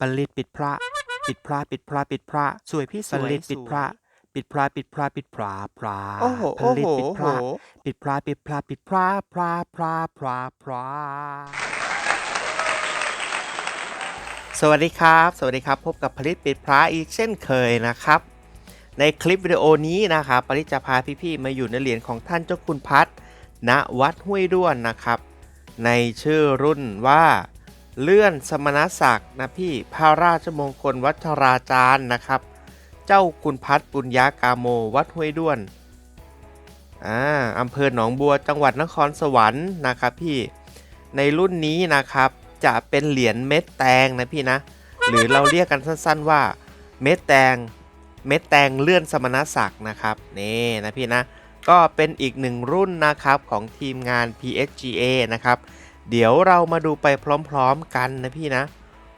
ปลิดปิดพระ ปิดพระปิดพระปิดพระสวยพี่สปวยลิดปิดพระปิดพระปิดพระปิดพระพระโอ้โหปโอ้ลิโหดปิดโอ้พโหระปิดพระปิดพระปิดพระพระพระพระพระสวัสดีครับ สวัสดีครับ พบกับผลิตปิดพระอีกเช่นเคยนะครับ ในคลิปวิดีโอนี้นะครับปริจะพาพี่ๆมาอยู่ในเหรียญของท่านเจ้าคุณพัฒณวัดห้วยด้วนนะครับ ในชื่อรุ่นว่า เลื่อนสมณศักดิ์นะพี่พระราชมงคลวัชราจารย์นะครับ เจ้าคุณพัฒปุญญากาโมวัดห้วยด้วนอ่าอำเภอหนองบัวจังหวัดนครสวรรค์นะครับพี่ในรุ่นนี้นะครับจะเป็นเหรียญเม็ดแตงนะพี่นะ หรือเราเรียกกันสั้นๆว่า เม็ดแตงเม็ดแตงเลื่อนสมณศักดิ์นะครับนี่นะพี่นะก็เป็นอีกหนึ่งรุ่นนะครับของทีมงาน PSGA นะครับ เดี๋ยวเรามาดูไปพร้อมๆกันนะพี่นะ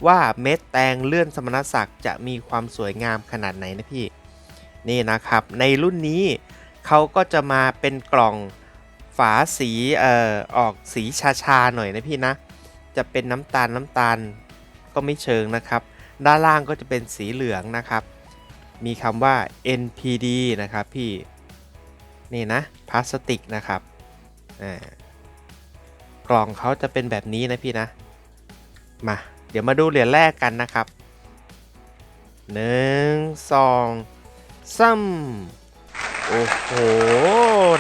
ว่าเม็ดแตงเลื่อนสมณศักดิ์จะมีความสวยงามขนาดไหนนะพี่ นี่นะครับในรุ่นนี้เขาก็จะมาเป็นกล่องฝาสีเอ่อออกสีชาๆหน่อยนะพี่นะ จะเป็นน้ำตาลน้ำตาลก็ไม่เชิงนะครับ ด้านล่างก็จะเป็นสีเหลืองนะครับ มีคำว่า NPD นะครับพี่ นี่นะพลาสติกนะครับอ่า กล่องเขาจะเป็นแบบนี้นะพี่นะ มา เดี๋ยวมาดูเหรียญแรกกันนะครับหนึ่งสองซ้ำโอ้โห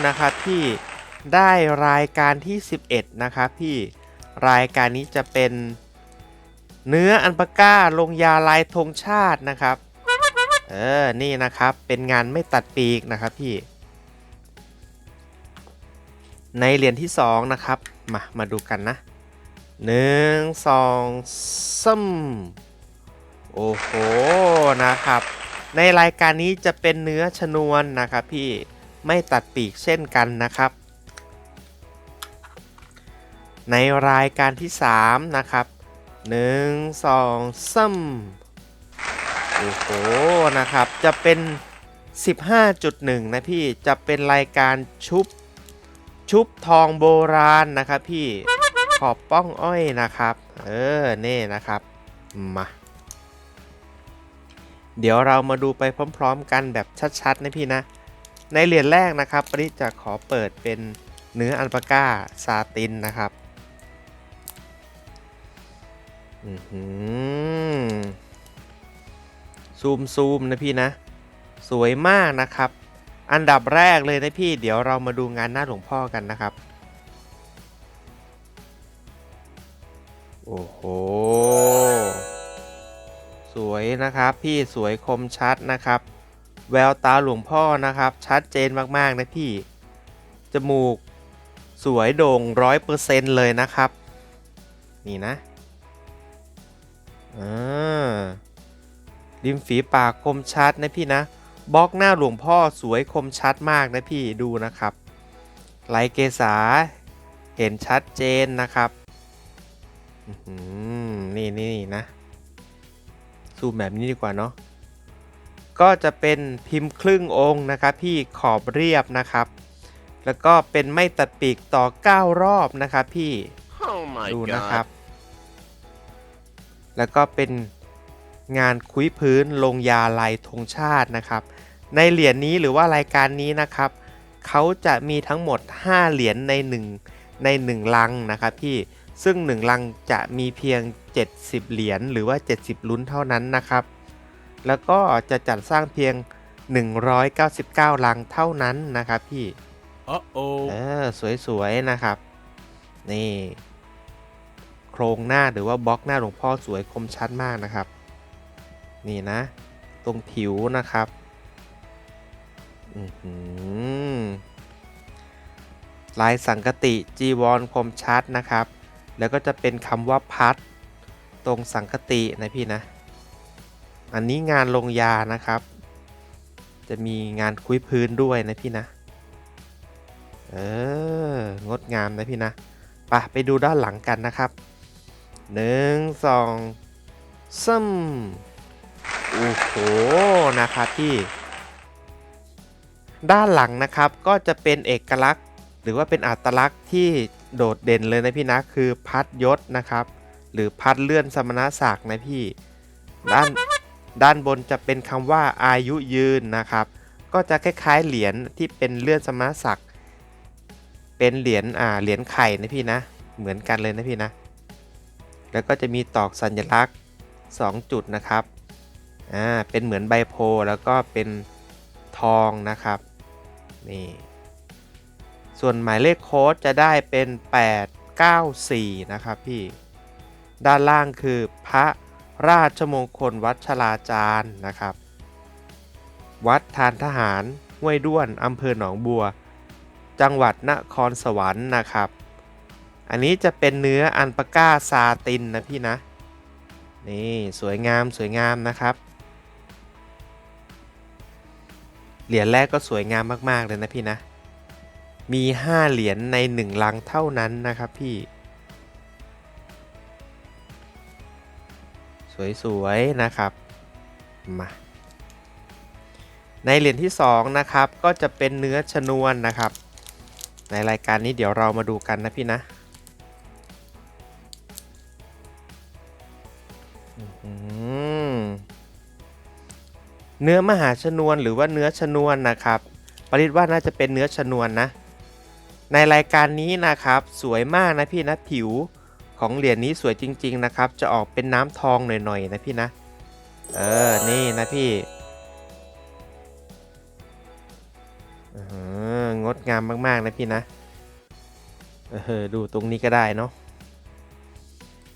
นะครับพี่ได้รายการที่ 11 นะครับพี่รายการนี้จะเป็นเนื้ออันปาก้าลงยาลายธงชาตินะครับ เออ นี่นะครับเป็นงานไม่ตัดปีกนะครับพี่ ในเหรียญที่ 2 นะครับ มา มาดูกันนะหนึ่งสองซ้ำโอ้โห นะครับ ในรายการนี้จะเป็นเนื้อชนวนนะครับพี่ไม่ตัดปีกเช่นกันนะครับ ในรายการที่ 3 นะครับ 1 2ซ้ำโอ้โห นะครับ จะเป็น 15.1 นะพี่ จะเป็นรายการชุบ ชุบทองโบราณนะครับพี่ขอบป้องอ้อยนะครับ เออเน่นะครับมาเดี๋ยวเรามาดูไปพร้อมๆกันแบบชัดๆนะพี่นะ ในเหรียญแรกนะครับปริจะขอเปิดเป็นเนื้ออัลปาก้าซาตินนะครับอือหือซูมซูมนะพี่นะ สวยมากนะครับ อันดับแรกเลยนะพี่เดี๋ยวเรามาดูงานหน้าหลวงพ่อกันนะครับ โอ้โห สวยนะครับพี่สวยคมชัดนะครับ แววตาหลวงพ่อนะครับ ชัดเจนมากๆนะพี่ จมูกสวยโด่งร้อยเปอร์เซ็นต์เลยนะครับ นี่นะอ่าริมฝีปากคมชัดนะพี่นะ บล็อกหน้าหลวงพ่อสวยคมชัดมากนะพี่ดูนะครับลายเกษาเห็นชัดเจนนะครับอื้อหือนี่นี่นะซูมแบบนี้ดีกว่าเนาะก็จะเป็นพิมพ์ครึ่งองค์นะครับ พี่ขอบเรียบนะครับ แล้วก็เป็นไม่ตัดปีกต่อ 9 รอบนะครับพี่ Oh my ดู god. นะครับ แล้วก็เป็นงานคุยพื้นลงยาลายธงชาตินะครับ ในเหรียญนี้หรือว่ารายการนี้นะครับเขาจะมีทั้งหมด 5 เหรียญใน 1 ใน 1 ลังนะครับพี่ซึ่ง 1 ลังจะมีเพียง 70 เหรียญหรือว่า 70 ลุ้นเท่านั้นนะครับ แล้วก็จะจัดสร้างเพียง 199 ลังเท่านั้นนะครับพี่ Uh oh. เออสวยๆนะครับ นี่ โครงหน้าหรือว่าบล็อกหน้าหลวงพ่อสวยคมชัดมากนะครับ นี่นะ ตรงผิวนะครับอือหือ ลายสังกติจีวรคมชัดนะครับ แล้วก็จะเป็นคำว่าพัด ตรงสังกตินะพี่นะ อันนี้งานลงยานะครับ จะมีงานคุยพื้นด้วยนะพี่นะ เออ งดงามนะพี่นะไปไปดูด้านหลังกันนะครับหนึ่งสองซ้ำโอ้โห นะครับพี่ ด้านหลังนะครับก็จะเป็นเอกลักษณ์ หรือว่าเป็นอัตลักษณ์ที่โดดเด่นเลยนะพี่นะคือพัดยศนะครับ หรือพัดเลื่อนสมณศักดิ์นะพี่ด้านด้านบนจะเป็นคำว่าอายุยืนนะครับ ก็จะคล้ายๆเหรียญที่เป็นเลื่อนสมณศักดิ์เป็นเหรียญอ่าเหรียญไข่นะพี่นะ เหมือนกันเลยนะพี่นะ แล้วก็จะมีตอกสัญลักษณ์ 2 จุดนะครับอ่าเป็นเหมือนใบโพแล้วก็เป็นทองนะครับ นี่ ส่วนหมายเลขโค้ดจะได้เป็น 894 นะครับพี่ ด้านล่างคือพระราชมงคลวัดชลาจารย์นะครับ วัดทานทหารห้วยด้วนอำเภอหนองบัว จังหวัดนครสวรรค์นะครับ อันนี้จะเป็นเนื้ออันปาก้าซาตินนะพี่นะ นี่สวยงามสวยงามนะครับ เหรียญแรกก็สวยงามมากๆเลยนะพี่นะ มี 5 เหรียญใน 1 ลังเท่านั้นนะครับพี่ สวยๆนะครับ มา ในเหรียญที่ 2 นะครับ ก็จะเป็นเนื้อชนวนนะครับ ในรายการนี้เดี๋ยวเรามาดูกันนะพี่นะ เนื้อมหาชนวนหรือว่าเนื้อชนวนนะครับปริศว่าน่าจะเป็นเนื้อชนวนนะ ในรายการนี้นะครับ สวยมากนะพี่นะผิวของเหรียญนี้สวยจริง ๆนะครับ จะออกเป็นน้ำทองหน่อยๆนะพี่นะ เออนี่นะพี่งดงามมากๆนะพี่นะ เออดูตรงนี้ก็ได้เนาะ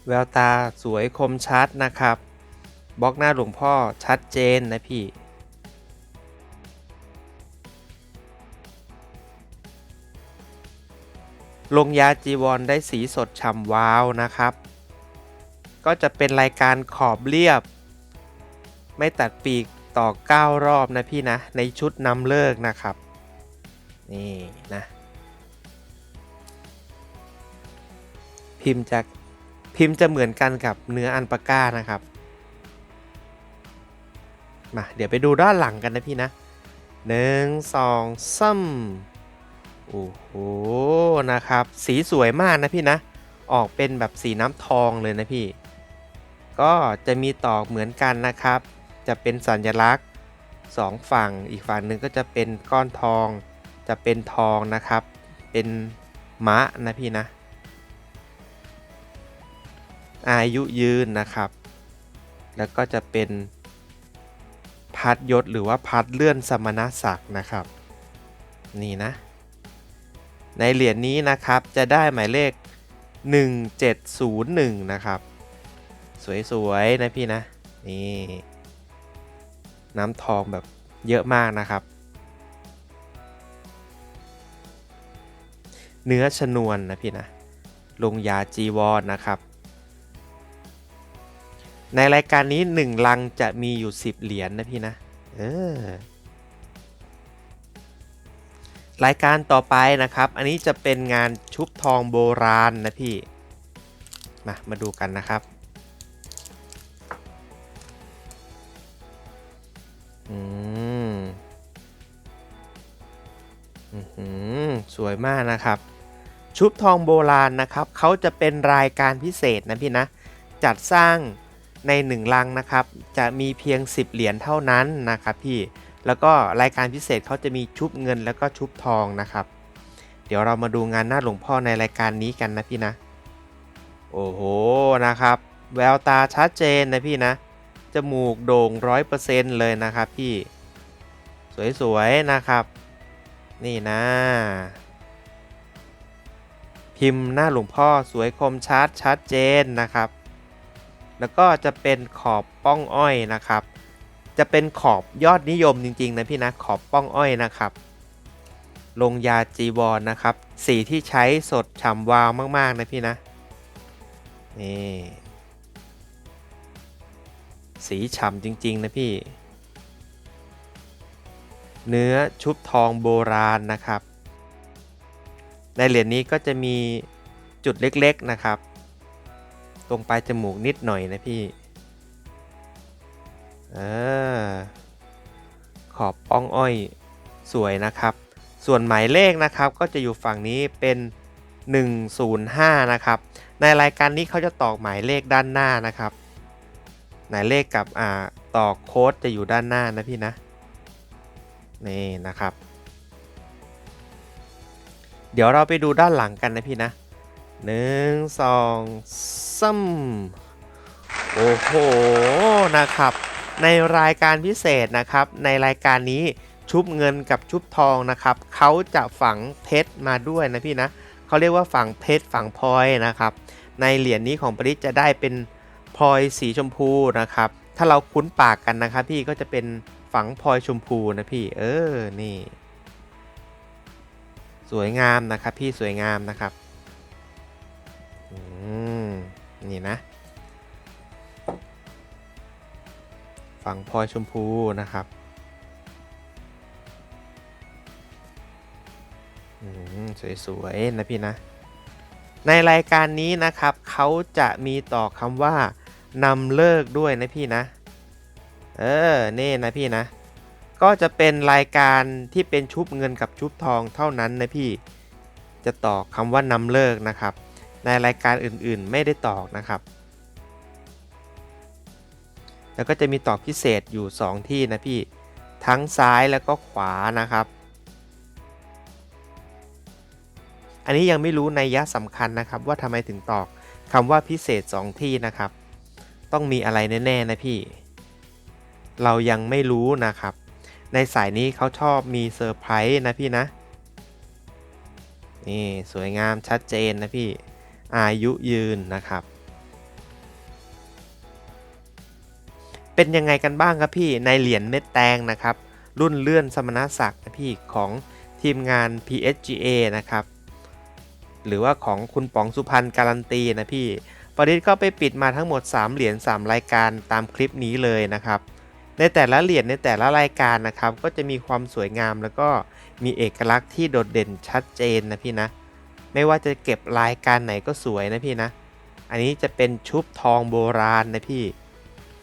แววตาสวยคมชัดนะครับ บล็อกหน้าหลวงพ่อชัดเจนนะพี่ ลงยาจีวรได้สีสดฉ่ำวาวนะครับ ก็จะเป็นรายการขอบเรียบ ไม่ตัดปีกต่อ 9 รอบนะพี่นะ ในชุดนำเลิกนะครับ นี่นะ พิมพ์จะพิมพ์จะเหมือนกันกับเนื้ออันปาก้านะครับ มาเดี๋ยวไปดูด้านหลังกันนะพี่นะหนึ่งสองซ้ำโอ้โหนะครับ สีสวยมากนะพี่นะ ออกเป็นแบบสีน้ำทองเลยนะพี่ ก็จะมีตอกเหมือนกันนะครับ จะเป็นสัญลักษณ์สองฝั่งอีกฝั่งหนึ่งก็จะเป็นก้อนทอง จะเป็นทองนะครับ เป็นมะนะพี่นะ อายุยืนนะครับ แล้วก็จะเป็น พัดยศหรือว่าพัดเลื่อนสมณศักดิ์นะครับ นี่นะ ในเหรียญนี้นะครับจะได้หมายเลข 1701 นะครับ สวยๆ นะพี่นะ นี่ น้ำทองแบบเยอะมากนะครับ เนื้อชนวนนะพี่นะลงยาจีวรนนะครับ ในรายการนี้ 1 ลังจะมีอยู่ 10 เหรียญนนะพี่นะ เออ รายการต่อไปนะครับ อันนี้จะเป็นงานชุบทองโบราณนะพี่ มา มาดูกันนะครับ อืมอื้อหือสวยมากนะครับ ชุบทองโบราณนะครับ เขาจะเป็นรายการพิเศษนะพี่นะ จัดสร้าง ใน1ลังนะครับ จะมีเพียง 10 เหรียญเท่านั้นนะครับพี่ แล้วก็รายการพิเศษเขาจะมีชุบเงินแล้วก็ชุบทองนะครับ เดี๋ยวเรามาดูงานหน้าหลวงพ่อในรายการนี้กันนะพี่นะ โอ้โหนะครับ แววตาชัดเจนนะพี่นะ จมูกโด่งร้อยเปอร์เซ็นต์เลยนะครับพี่ สวยๆนะครับ นี่นะ พิมพ์หน้าหลวงพ่อสวยคมชัดชัดเจนนะครับ แล้วก็จะเป็นขอบป้องอ้อยนะครับ จะเป็นขอบยอดนิยมจริงๆนะพี่นะขอบป้องอ้อยนะครับ ลงยาจีวรนนะครับ สีที่ใช้สดฉ่ำวาวมากๆนะพี่นะนี่สีฉ่ำจริง ๆ นะพี่ เนื้อชุบทองโบราณนะครับ ในเหรียญนี้ก็จะมีจุดเล็กๆนะครับ ตรงปลายจมูกนิดหน่อยนะพี่เออขอบป้องอ้อยสวยนะครับ ส่วนหมายเลขนะครับก็จะอยู่ฝั่งนี้เป็น 105 นะครับ ในรายการนี้เขาจะตอกหมายเลขด้านหน้านะครับ หมายเลขกับอ่าต่อโค้ดจะอยู่ด้านหน้านะพี่นะ นี่นะครับ เดี๋ยวเราไปดูด้านหลังกันนะพี่นะ หนึ่งสองซ้ำโอ้โหนะครับ ในรายการพิเศษนะครับ ในรายการนี้ชุบเงินกับชุบทองนะครับเขาจะฝังเพชรมาด้วยนะพี่นะเขาเรียกว่าฝังเพชรฝังพลอยนะครับ ในเหรียญนี้ของปริศจะได้เป็นพลอยสีชมพูนะครับ ถ้าเราคุ้นปากกันนะครับ พี่ก็จะเป็นฝังพลอยชมพูนะพี่ เออนี่ สวยงามนะครับพี่สวยงามนะครับ นี่นะ ฝั่งพลอยชมพูนะครับ สวยๆ นะพี่นะ ในรายการนี้นะครับ เขาจะมีต่อคำว่านำเลิกด้วยนะพี่นะ เออ นี่นะพี่นะ ก็จะเป็นรายการที่เป็นชุบเงินกับชุบทองเท่านั้นนะพี่ จะตอกคำว่านำเลิกนะครับ ในรายการอื่นๆ ไม่ได้ตอกนะครับ แล้วก็จะมีตอกพิเศษอยู่ 2 ที่นะพี่ทั้งซ้ายแล้วก็ขวานะครับ อันนี้ยังไม่รู้ในยะสำคัญนะครับ ว่าทำไมถึงตอกคำว่าพิเศษ 2 ที่นะครับ ต้องมีอะไรแน่ๆนะพี่ เรายังไม่รู้นะครับ ในสายนี้เขาชอบมีเซอร์ไพรส์นะพี่นะนี่สวยงามชัดเจนนะพี่ อายุยืนนะครับ เป็นยังไงกันบ้างครับพี่ในเหรียญเม็ดแตงนะครับ รุ่นเลื่อนสมณศักดิ์นะพี่ของทีมงาน PSGA นะครับ หรือว่าของคุณป๋องสุพรรณการันตีนะพี่ปริศก็ไปปิดมาทั้งหมด 3 เหรียญ3 รายการตามคลิปนี้เลยนะครับ ในแต่ละเหรียญในแต่ละรายการนะครับ ก็จะมีความสวยงามแล้วก็มีเอกลักษณ์ที่โดดเด่นชัดเจนนะพี่นะ ไม่ว่าจะเก็บรายการไหนก็สวยนะพี่นะ อันนี้จะเป็นชุบทองโบราณนะพี่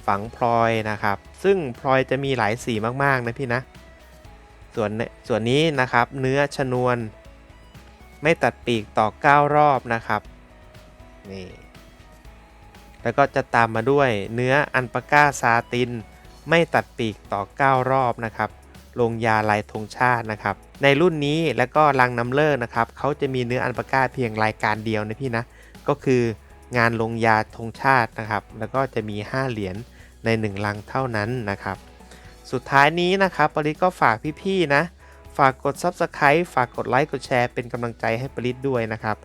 ฝังพลอยนะครับ ซึ่งพลอยจะมีหลายสีมากๆนะพี่นะ ส่วนส่วนนี้นะครับเนื้อชนวน ไม่ตัดปีกต่อ 9 รอบนะครับ นี่ แล้วก็จะตามมาด้วยเนื้ออันปาก้าซาติน ไม่ตัดปีกต่อ 9 รอบนะครับ ลงยาลายธงชาตินะครับ ในรุ่นนี้แล้วก็ลังน้ำเลิศนะครับเขาจะมีเนื้ออันปาก้าเพียงรายการเดียวนะพี่นะ ก็คืองานลงยาธงชาตินะครับ แล้วก็จะมี 5 เหรียญใน 1 ลังเท่านั้นนะครับ สุดท้ายนี้นะครับปริศก็ฝากพี่ๆนะ ฝากกด Subscribe ฝากกดไลค์กดแชร์เป็นกำลังใจให้ปริศด้วยนะครับ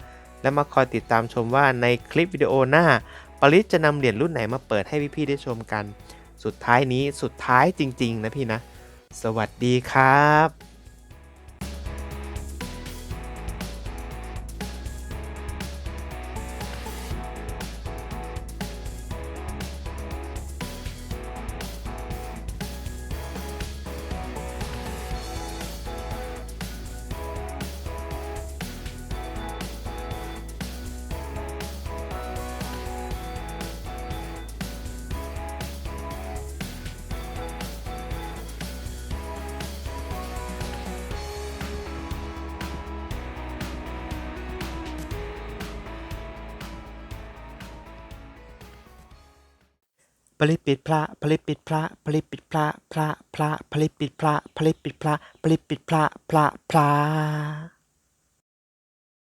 และมาคอยติดตามชมว่าในคลิปวิดีโอหน้าปริศจะนำเหรียญรุ่นไหนมาเปิดให้พี่ๆได้ชมกัน สุดท้ายนี้สุดท้ายจริง ๆ นะพี่นะ สวัสดีครับ ผลิตปิดพระผลิตปิดพระผลิตปิดพระพระพระผลิตปิดพระผลิตปิดพระผลิตปิดพระพระพระ